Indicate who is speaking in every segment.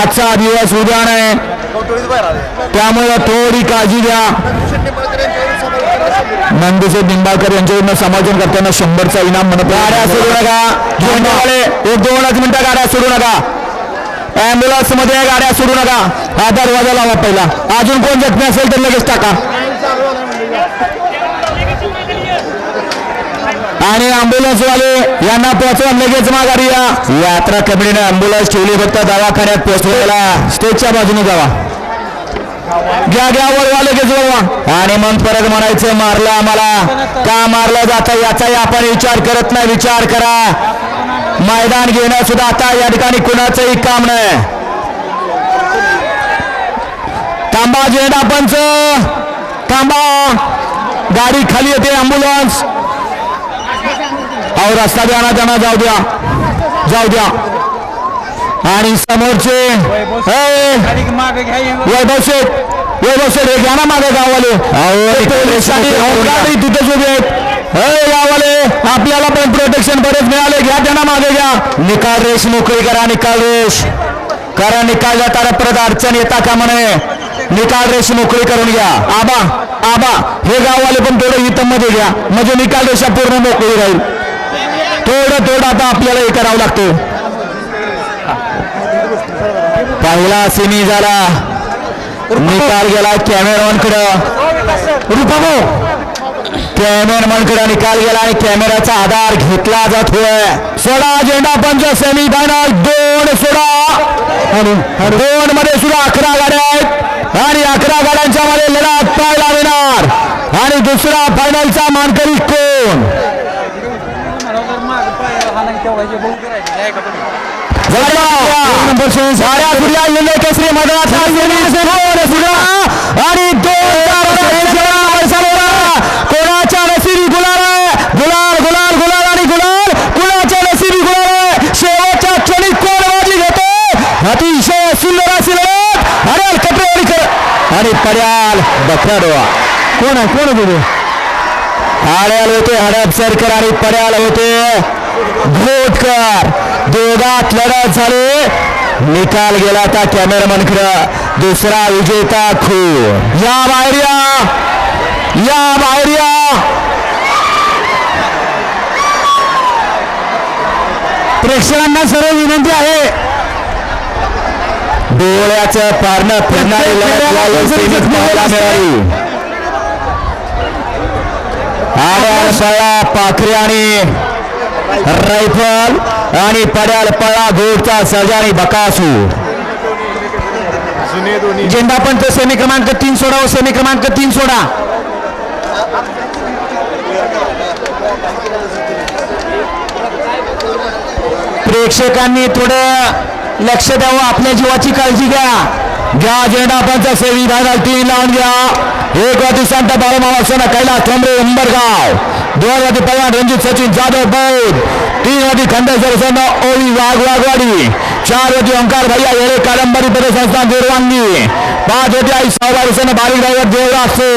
Speaker 1: आजचा दिवस उद्या नाही त्यामुळे थोडी काळजी घ्या. नंदुशेठ निंबाळकर यांच्याकडनं समाजन करताना शंभरचा इनाम म्हणत गाड्या सोडू नका. एक दोनच मिनिटं गाड्या सोडू नका. ॲम्ब्युलन्समध्ये गाड्या सोडू नका. हा दरवाजा लावा पहिला. अजून कोण जखमी असेल तर लगेच टाका. आणि अँब्युलन्स वाले यांना पोहोचवा लगेच माघारी या. यात्रा कमिटीने अँब्युलन्स ठेवली फक्त दवाखान्यात पोहोचवायला स्टेजच्या बाजूने जावा. घ्या घ्या वळवा लगेच वळवा आणि मग परत म्हणायचं मारलं आम्हाला. का मारलं जातं याचाही आपण विचार करत नाही विचार करा. मैदान घेणं सुद्धा आता या ठिकाणी कुणाचंही काम नाही. थांबा झेंडा पंच. थांबा. गाडी खाली येते अँब्युलन्स अहो रस्ता द्या ना त्यांना जाऊ द्या. जाऊ द्या. आणि समोरचे हे, वैभव शेठ वैभव शेठ हे घ्या ना मागे गावाले तिथेच उभे आहेत. हे गावाले आपल्याला पण प्रोटेक्शन बरेच मिळाले. घ्या त्यांना मागे घ्या. निकाल रेश मोकळी करा निकाल रेश. करा निकाल जाताना परत अडचण येता का म्हणे? निकाल रेष मोकळी करून घ्या. आबा आबा हे गाववाले पण थोडं हित मध्ये घ्या. म्हणजे निकाल रेषा पूर्ण मोकळी राहील. थोडं थोडं आता आपल्याला हे करावं लागतं. पहिला सिमी झाला. निकाल गेला कॅमेरामॅन कडं रुपाबो कॅमेरामॅनकडे निकाल गेला आणि कॅमेराचा आधार घेतला जातोय. सोळा झेंडा पंच सेमी फायनल दोन सोळा. दोन मध्ये सुद्धा अकरा गाड्या आहेत. आणि अकरा गाड्यांच्या मध्ये लढत पाहायला मिळणार. आणि दुसरा फायनलचा मानकरी कोण? आणि कोणाच्या नसिबी गुलाल गुलाल गुलाल गुलाल आणि गुलाल कुणाच्या नसिबी गुलाल शेवटच्या क्षणी कोण बाजी घेतो अतिशय सुंदर अशी लढत अरे आणि पड्याल बकरा डोळा कोण आहे कोण आहे हाड्याल होते हडपसरकर आणि पड्याल होते घोटकर दोघात लढत झाली. निकाल गेला त्या कॅमेरामॅनकडे. दुसरा विजेता खू. या बाहेर या या बाहेर या प्रेक्षकांना सर्व विनंती आहे. डोळ्याचं पारणं फिरणारी मिळाली. आड्याल पळा पाखरे आणि रायफल. आणि पड्याल पळा घोडचा सर्जा आणि बकासू झेंडा पंच सेमी क्रमांक तीन सोडा व सेमी क्रमांक तीन सोडा. प्रेक्षकांनी थोडं लक्ष द्यावं आपल्या जीवाची काळजी घ्या. घ्या झेंडा पंच सेवी फायनल तीन लावून घ्या. एक वाटी संत बाळूमामा सोना कैलास ठोंबरे उंबरगाव. दोन वाटी पवार रणजित सचिन जाधव बौद्ध. तीन वाटी खंडेश्वर सोना ओळी वाघ वाघवाडी चार वाटी ओंकार भैया येळे कादंबरी पदसंस्था देरवांगी पाच वाटी आई सावबाई सोना बारीक ड्रायव्हर देवरासे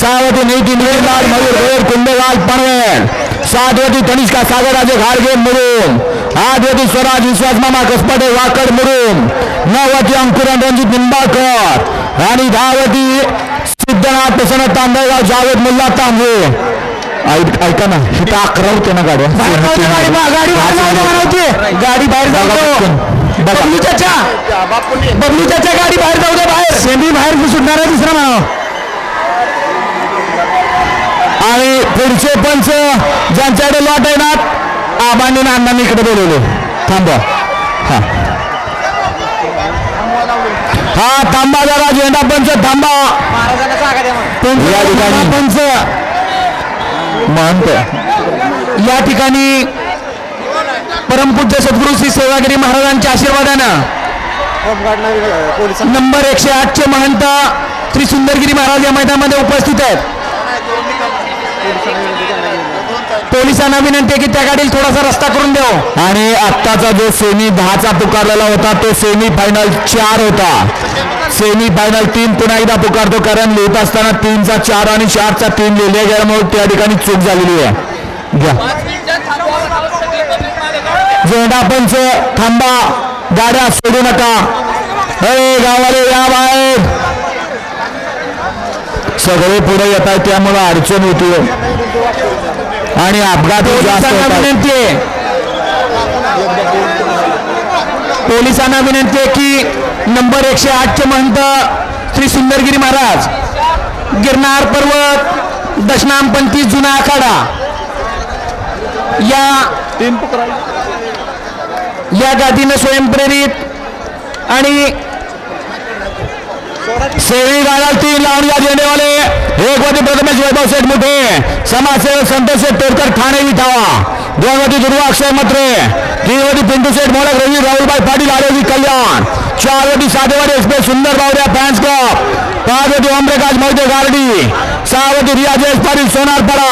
Speaker 1: सहा वाटी नीती निवेदलाल मयूर गोर कुंडेलाल पनवेल सात वाटी तनिष्का सागरराजे घाडगे मुरुम आठ वाटी स्वराज विश्वास मामा कसपटे वाकड मुरुम नऊ वाटी अंकुरन रणजित निंबाळकर आणि दहा वाटी सिद्धनाथ प्रसन्न तांबेगाव जावेद मुल्ला तांबे ऐक- ना इथं अकरा होते ना गाड्या गाडी गाडी बाहेर जाऊ बबलू चाचा बबलू चाचा गाडी बाहेर जाऊ दे बाहेर. सेमी बाहेर सुटणार आहे दुसरा म्हणा आणि पुढचे पंच ज्यांच्याकडे लॉट आहे ना आबांनी अण्णांनी इकडे बोलवले. थांबा. हा. हा थांबा जरा झेंडा पंच थांबा. या ठिकाणी. पंच. महंत या ठिकाणी परमपूज्य सद्गुरू श्री सेवागिरी महाराजांच्या आशीर्वादानं नंबर एकशे आठचे महंत श्री सुंदरगिरी महाराज या मैदानामध्ये उपस्थित आहेत. पोलिसांना विनंती आहे की त्या गाडीला थोडासा रस्ता करून द्याव आणि आत्ताचा जो सेमी दहाचा पुकारलेला होता तो सेमी फायनल चार होता. सेमी फायनल तीन पुन्हा एकदा पुकारतो कारण लिहित असताना तीनचा चार आणि चारचा तीन लिहिले गेल्यामुळे त्या ठिकाणी चूक झालेली आहे. घ्या. जेवढा पंच थांबा. गाड्या सोडू नका. अरे गावाले या बाहेर. सगळे पुढे येत आहेत त्यामुळे अडचण होती आणि अपघात. विनंती आहे पोलिसांना विनंती आहे की नंबर एकशे आठचे महंत श्री सुंदरगिरी महाराज गिरनार पर्वत दशनामपंथी जुना आखाडा या या गादीनं स्वयंप्रेरित आणि सेवी गाडा तीन लावून या झेंडेवाले. एक वती प्रथमेश वैभव शेठ मुठे. समाजसेवक संतोष शेठ तोडकर ठाणे विठावा. दोन वती दुर्वा अक्षय मत्रे तीन वती पिंटू शेठ मोडक रवी राहुलभाई पाटील आरोग्य कल्याण. चार वती साधेवाडी एक्सप्रेस सुंदर बावड्या फॅन्स क्लब पाच वती ओमप्रकाश मोहिते गार्डी. सहा वती रियाजेश पाटील सोनारपाडा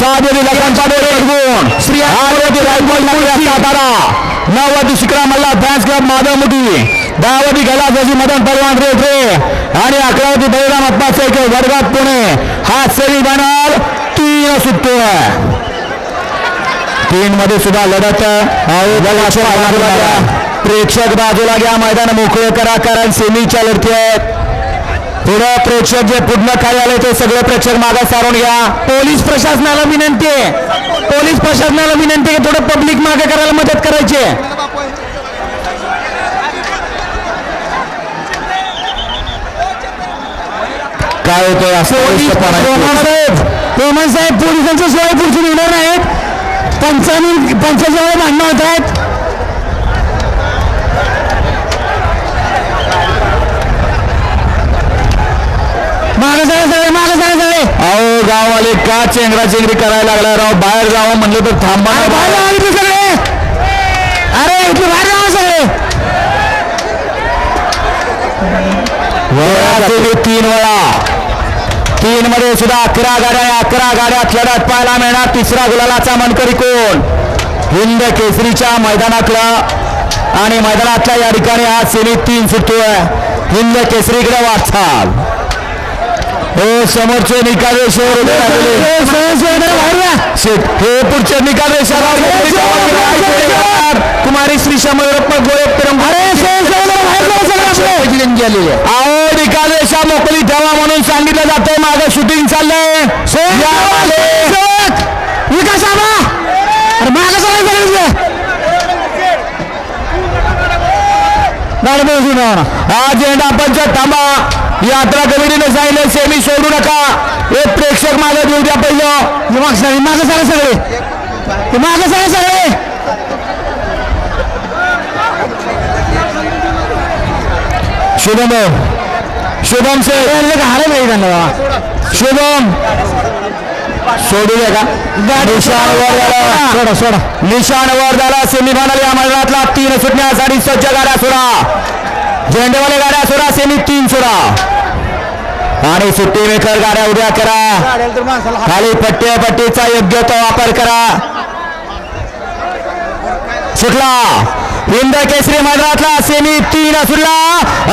Speaker 1: सात वती लग्न पाटील श्री आठ वती रायफल सातारा. नऊ वती शिकरा मल्ला फॅन्स क्लब माधव दहावती कैलासवासी मदन पलवान रेठरे आणि अकरावती बळीराम अप्पा शेळके वर्गात पुणे। हा सेमी फायनल तीन सुटतोय तीन मध्ये सुद्धा लढत. प्रेक्षक बाजूला घ्या। मैदान मोकळे करा कारण सेमीच्या लढती आहेत पुढे प्रेक्षक जे पूर्ण आले ते सगळे प्रेक्षक मागे सारून घ्या। पोलीस प्रशासनाला विनंती आहे। पोलीस प्रशासनाला विनंती आहे की थोडं पब्लिक मागे करायला मदत करायची काय होतंय असं साहेब पोलिसांच्या शिवाय पुढची पंचानी पंचाजवळ भांडणं होत आहेत. अहो गाववाले का चेंगरा चेंगरी करायला लागला राव? बाहेर जावं म्हणलं तर थांबा सगळे. अरे इथे बाहेर जावा सगळे. तीन वेळा. तीन मध्ये सुद्धा अकरा गाड्या अकरा गाड्या लढत पाहायला मिळणार तिसरा गुलालाचा मनकरी कोण हिंद केसरीच्या मैदानातला आणि मैदानातल्या या ठिकाणी आज सेमी तीन सुटतोय हिंद केसरीकडे वाटचाल हो समोरचे निकालेश हे पुढचे निकालेश कुमारी श्री शमरप्पा गोळे अहो निकालेशा मोकळी ठेवा म्हणून सांगितलं जातंय मागे शूटिंग चाललंय विकास अरे मागे चालायचं हा झेंडा पंच थांबा यात्रा कमिटीने सांगितलं सेमी सोडू नका. एक प्रेक्षक मागे देऊ द्या पहिलं. मागे मागे सगळे सगळे. मागे सगळे सगळे. शुभम शुभम से हारे नाही त्यांना शुभम. सोडू दे का? सोडा सोडा. निशाण वर झाला. सेमीफायनल या मैदानातला. तीन सुटण्यासाठी सज्ज गाड्या सोडा. झेंडेवाले गाड्या सोडा. सेमी तीन सोडा. आणि सुट्टी मेकर गाड्या उद्या करा. खाली पट्टी पट्टीचा योग्य तो वापर करा. सुटला. हिंद केसरी मैदानातला सेमी तीन सुटला.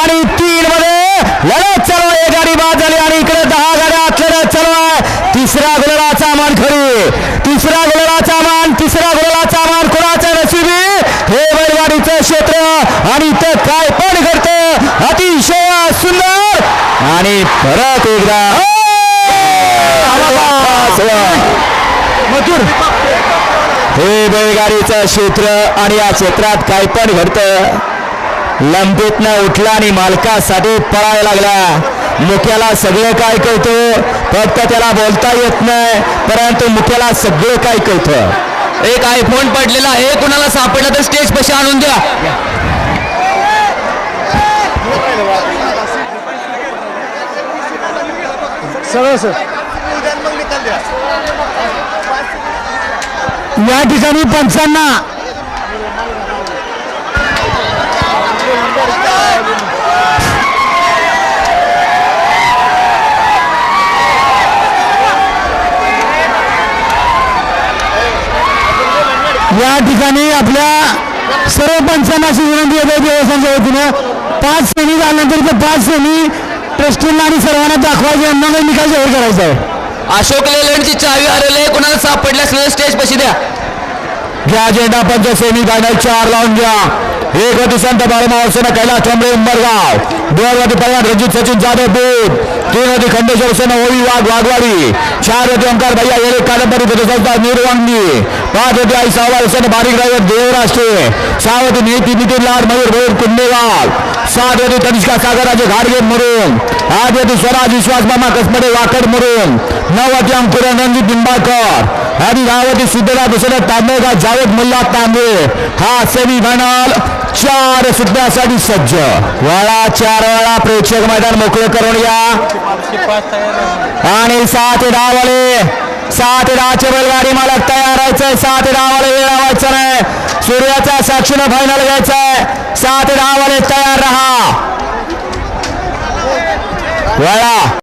Speaker 1: आणि तीन मध्ये लढत चालू आहे. गाडी बाद झाली. आणि इकडे दहा आहे तिसरा गोलाचा मान खरी. तिसरा गोलाचा मान तिसरा गोलाचा मान कोणाचा नशिबी? हे बैलगाडीचं क्षेत्र आणि इथं काय पण घडतं अतिशय सुंदर. आणि परत एकदा. मथुर हे बैलगाडीचं क्षेत्र आणि या क्षेत्रात काय पण घडतं लंबीतनं उठला आणि मालकासाठी पळायला लागला. मुख्याला सगळं काय कळतं फक्त त्याला बोलता येत नाही परंतु मुख्याला सगळं काय कळतं? एक आयफोन पडलेला आहे कुणाला सापडला तर स्टेज पशी आणून द्या. या ठिकाणी पंचांना. या ठिकाणी आपल्या सर्व पंचांना अशी विनंती येते देवस्थानच्या वतीनं. पाच सेमी झाल्यानंतर ते पाच सेमी ट्रस्टींना आणि सर्वांना दाखवायचे यांना निकाल जाहीर करायचा आहे.
Speaker 2: अशोक लेलंडची चावी हरवली कुणाला सापडल्यास स्टेज पशी द्या.
Speaker 1: घ्या झेंडा पंच सेमी फायनल चार लावून घ्या. एक वरती संत बाळूमाव सेना कैलास ठोंबरे उंबरगाव दोन वरती पहिला रणजित सचिन जाधव दूध तीन होती खंडेश्वर सेना ओवी वाघ वाघवाडी चार वरती ओंकार भैया येळे कादंबरी पदसंस्था निर्वांगी पाच वरती आई सहावा सेना बारीक ड्रायव्हर देवराष्ट्रे सहा होती नीती नितीन लाड मयूर मयूर कुंडेवाल सात होती तनिष्का सागराचे घाडगे मुरुम आठ होती स्वराज विश्वास मामा कसमडे वाकड मुरुम नऊ होती अंकुर रणजित निंबाळकर आणि दहा होती सिद्धरा दुसऱ्या तांबेगाव जावेद मुल्ला तांबे हा सेमी फायनल चार सुद्धासाठी सज्ज. वळा चार वेळा प्रेक्षक मैदान मोकळं करून या. आणि सात ते दहा वाले सहा ते दहाचे बैलगाडी मालक तयार व्हायचंय सहा ते दहा वाले वेळ लावायचा नाही. सूर्याच्या साक्षीनं फायनल घ्यायचंय सहा ते दहा वाले तयार राहा. वळा.